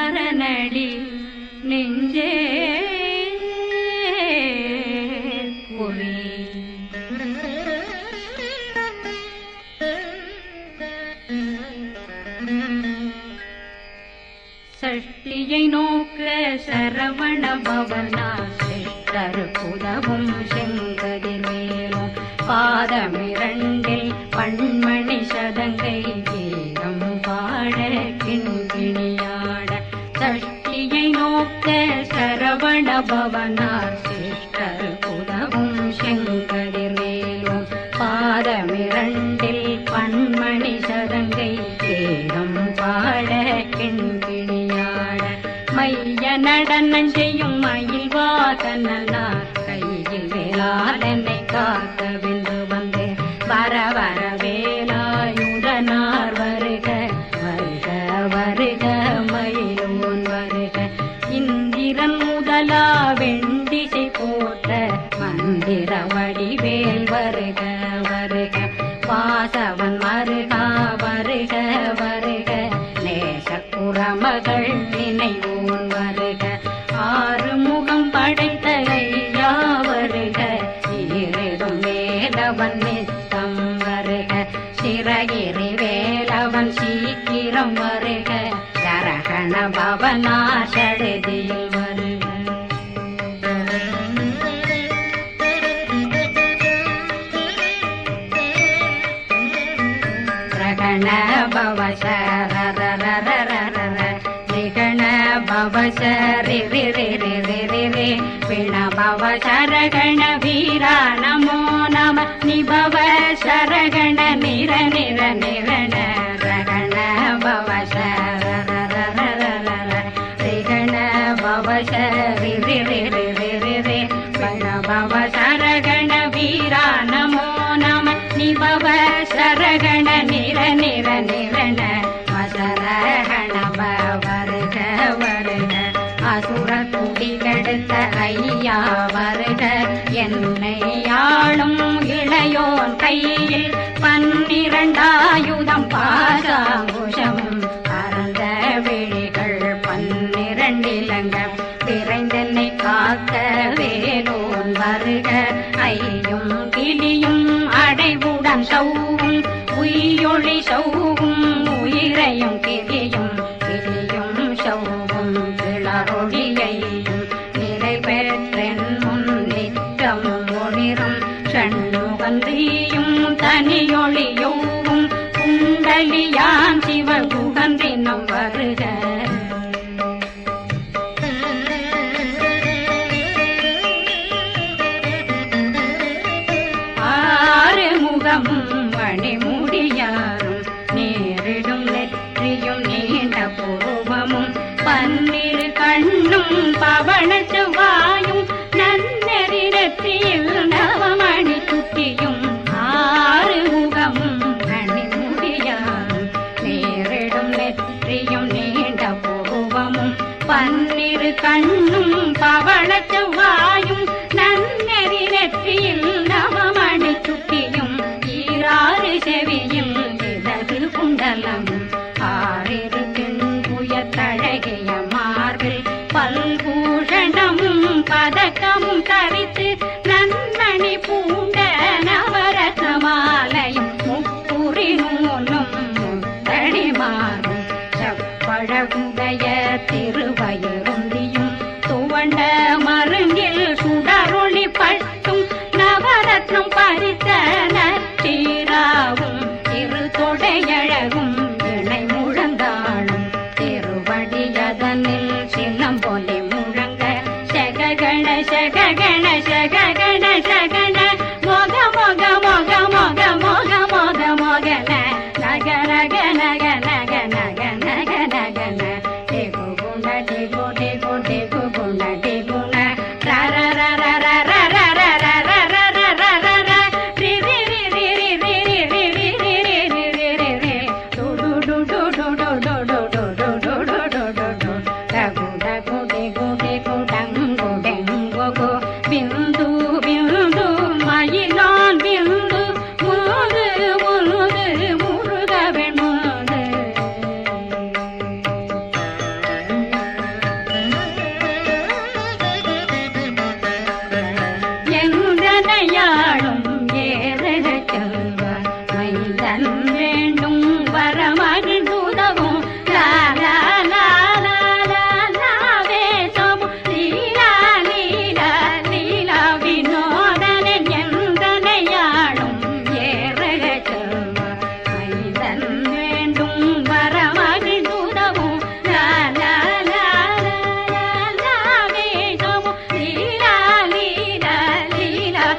குமரனடி நெஞ்சே குறி சஷ்டியை நோக்க சரவண பவனா சிஷ்டர் புதவும் செங்கதிர்வேலும் பாதமிரண்டில் பண்மணி சதங்கை பவனார் சிஷ்டர் புதவும் செங்கதிர்வேலும் பாதமிரண்டில் பண்மணி சதங்கை கீதம் பாட கிண்கிணியாட மைய நடனம் செய்யும் மயில் வாசனார் கையில் வேளாடனை காத்த வென்று வந்து வர வர பவசரி ரி ரி ரி ரி ரி ரி பிண பவ சரகண வீரா நமோ நம நிபவ சரகண நிர போன் கையில் பன்னிரண்டாயுதம் பாசாங்குஷம் பறந்த விழிகள் பன்னிரண்டிலங்க விரைந்தென்னை காக்க வேலோன் வருக. ஐயும் கிளியும் அடைவுடன் சௌவும் உயிரொளி சௌவும் உயிரையும் கிளியும் முகமும் 门。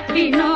aquí no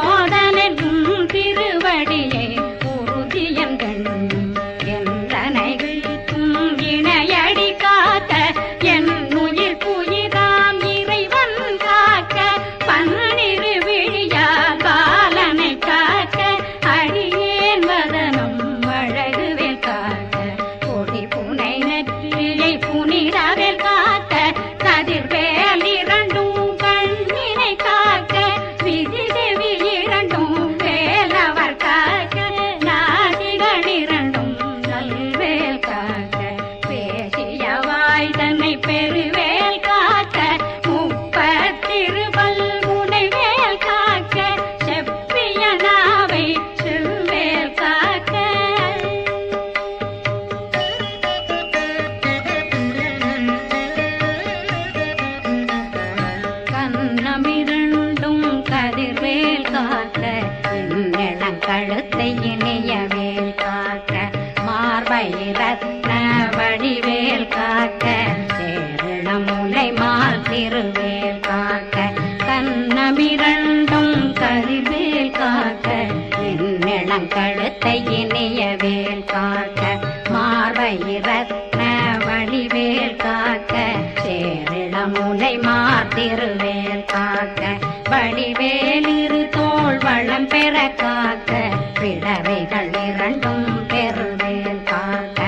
இந்நிலம் கழுத்தை வேல் காக்க மார்பை வடிவேல் காக்க சேரிட முலை மாத்திருவேல் காக்க வடிவேல் இரு தோள் வளம் பெற காக்க பிடவைகள் இரண்டும் பெருவேல் காக்க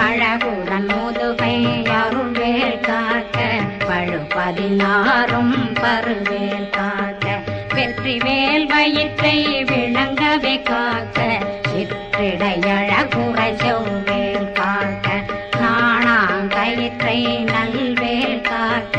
அழகுடன் முதுகை அருள்வேல் காக்க பழு பதினாறும் பருவேல் காக்க வெற்றி வேல் வயிற்றை காக்க சிற்றிடை செவ்வேல் காக்க நாணாங்கயிற்றை நல்வேல் காக்க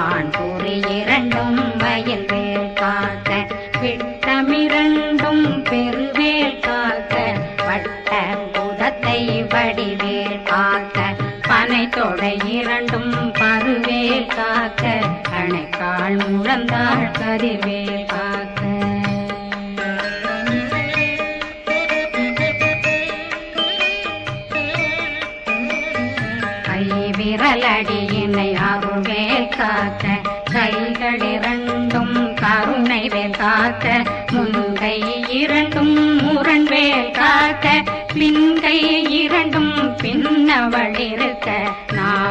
ஆண் கூறி இரண்டும் வயல் வேல் காக்க விட்டமிரண்டும் பெருவேல் காக்க வட்ட புதத்தை வடிவேல் காக்க பனை தொடை இரண்டும் பருவேல் காக்க அணைக்கால் முழந்தாள் கதிர்வேல் காத்த கைகளிரண்டும் கருணை வேல் காத்த முன்கை இரண்டும் முரண்வேல் காக்க பின்கை இரண்டும் பின்னவள் இருக்க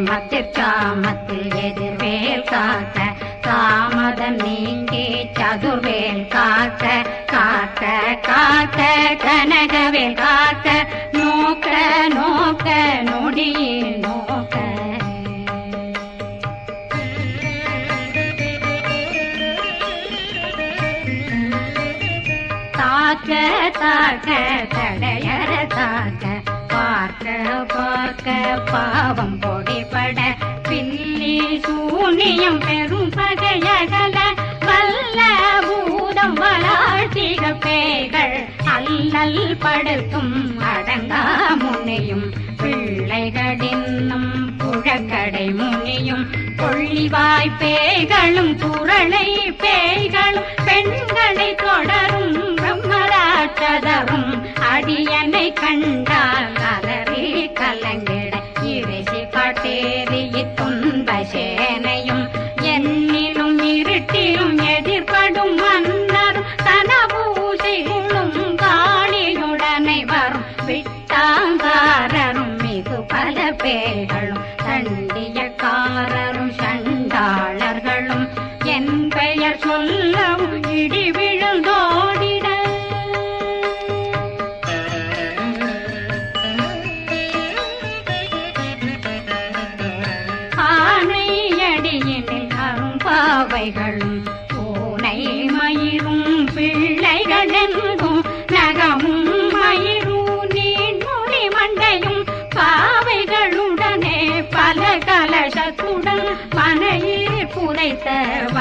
மத்திற்காமத்தில் எதிர்வேல் காத்த தாமதம் நீங்கி சதுர்வேல் காத்த காத்த காத்த கனகவேல் காத்த நோக்க நோக்க நொடியில் நோக்க. தாக்க தாக்க பார்க்க பாவம் பொடிபட பின்னி சூனியம் பெரும் பகையகல வல்ல பூதம் வளாழ்த்திக பேய்கள் அல்லல் படுத்தும் அடங்கா முனையும் பிள்ளைகளின்னும் புழக்கடை முனியும் கொள்ளிவாய் பேய்களும் குரளை பேய்களும் பெண்களை தொடரும் பிரம்மராட்சதரும் அடியனை கண்டால் அலறி வே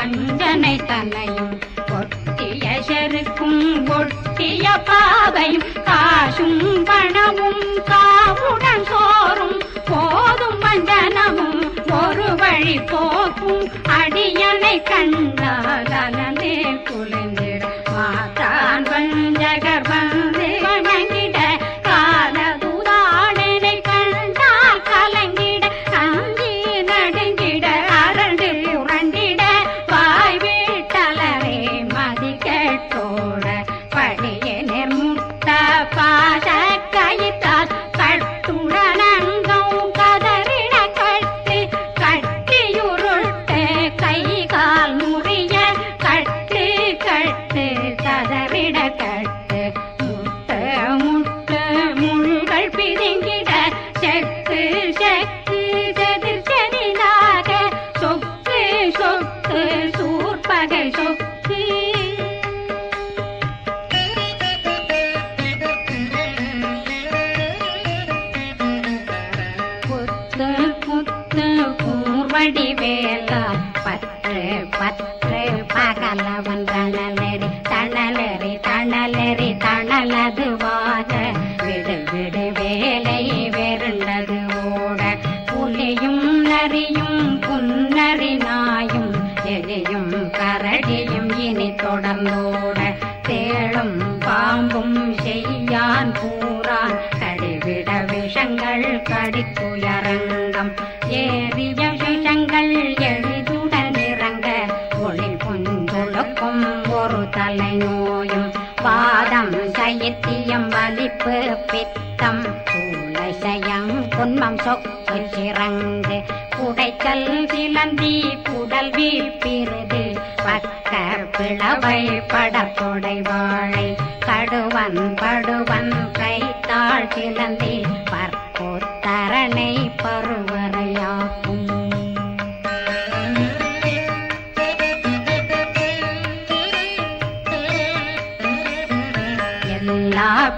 வஞ்சனை தலையும் ஒட்டிய செருக்கும் ஒட்டிய பாவையும் காசும் பணமும் காவுடன் சோறும் போதும் வஞ்சனமும் ஒரு வழி போக்கும் அடியனை கண்டால் அலனே கூர்வடி பற்று பற்று தலை நோயும் பாதம் சயத்தியம் வலிப்பு பித்தம் சயம் குன்மம் சொக்கு சிறங்கு புடைச்சல் சிலந்தி புடல் வீழ்பிருது பக்க பிளவை படத்தொடை வாழை கடுவன் படுவன் கைத்தாள் சிலந்தி பற்போத்தரணை பருவ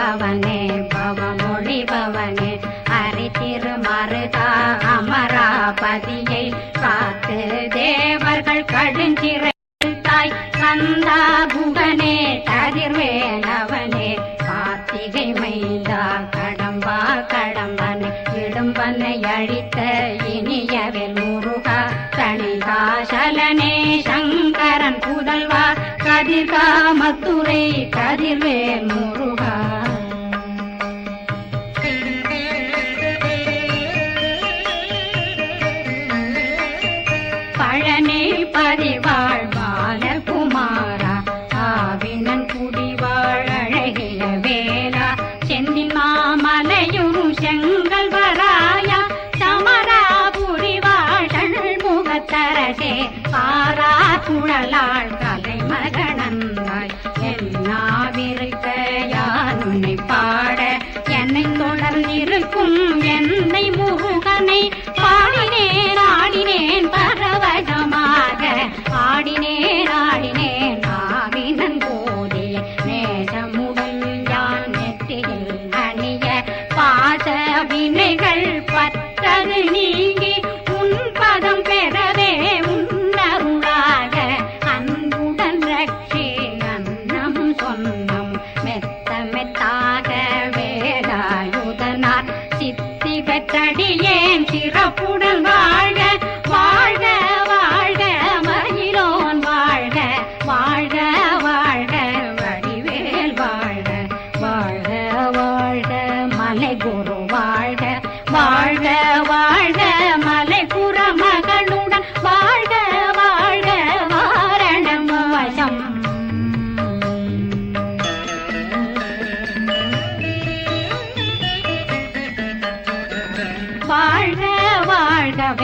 பவனே பவமொழி பவனே ஹரி திருமருகா அமராபதியை காத்து தேவர்கள் கடுஞ்சிறை தாய் கந்தா புகனே கதிர்வேலவனே கார்த்திகை மைந்தா கடம்பா கடம்பன் இடும்பனை அழித்த இனியவில் முருகா தனிதாசலனே சங்கரன் புதல்வா கதிர்காமத்துரை கதிர்வேல் முருகா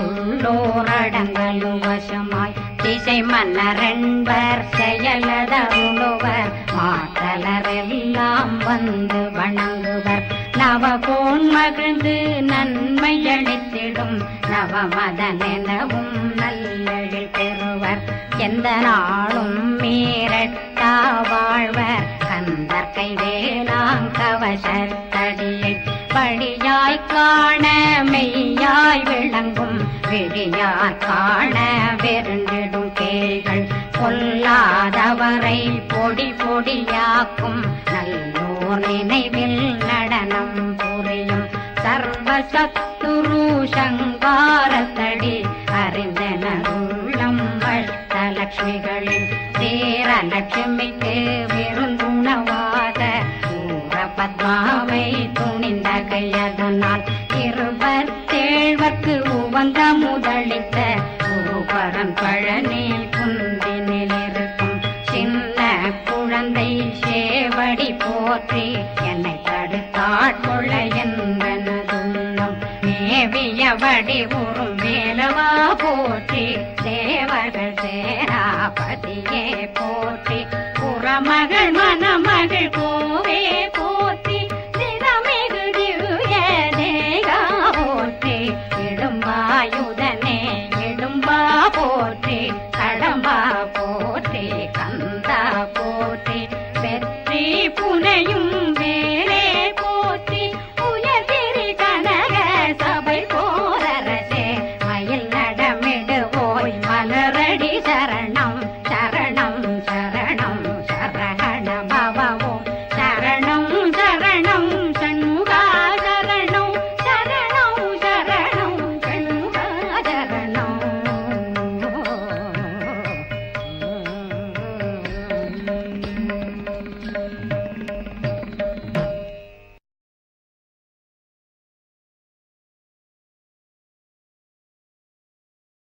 உள்ளோரடங்களும் வசமாய் திசை மன்னரென்பர் செயலதருளுவர் மாற்றலரெல்லாம் வந்து வணங்குவர். நவகோன் மகிழ்ந்து நன்மை அளித்திடும். நவமதனெனவும் நல்லெழில் பெறுவர். எந்த நாளும் மீரட்டா வாழ்வர். கந்தர் கைவேலாங் கவசத்தடியை படியாய் காண மெய்யாய் விளங்கும். விழியார் காண வெருண்டிடும் கேள்கள் பொல்லாதவரை பொடி பொடியாக்கும். நல்லோர் நினைவில் நடனம் புரியும் சர்வ சத்துரு சங்காரத்தடி. அறிந்தனருள்ளம் வட்டலட்சுமிகளின் சேரலட்சுமிக்கு விருந்துணவாத பத்மாவை தூ கையதனால் இருவர் தேழ்வர்க்கு உவந்த முதலித்த குருபரன் பழனில் குந்தினில் இருக்கும் சின்ன குழந்தை சேவடி போற்றி என்னை தடுத்தாட்கொள்ள என்பனதுள்ளம். மேவியபடி உறும் மேலவா போற்றி தேவர்கள் சேராபதியே போற்றி. புறமகள் மனம்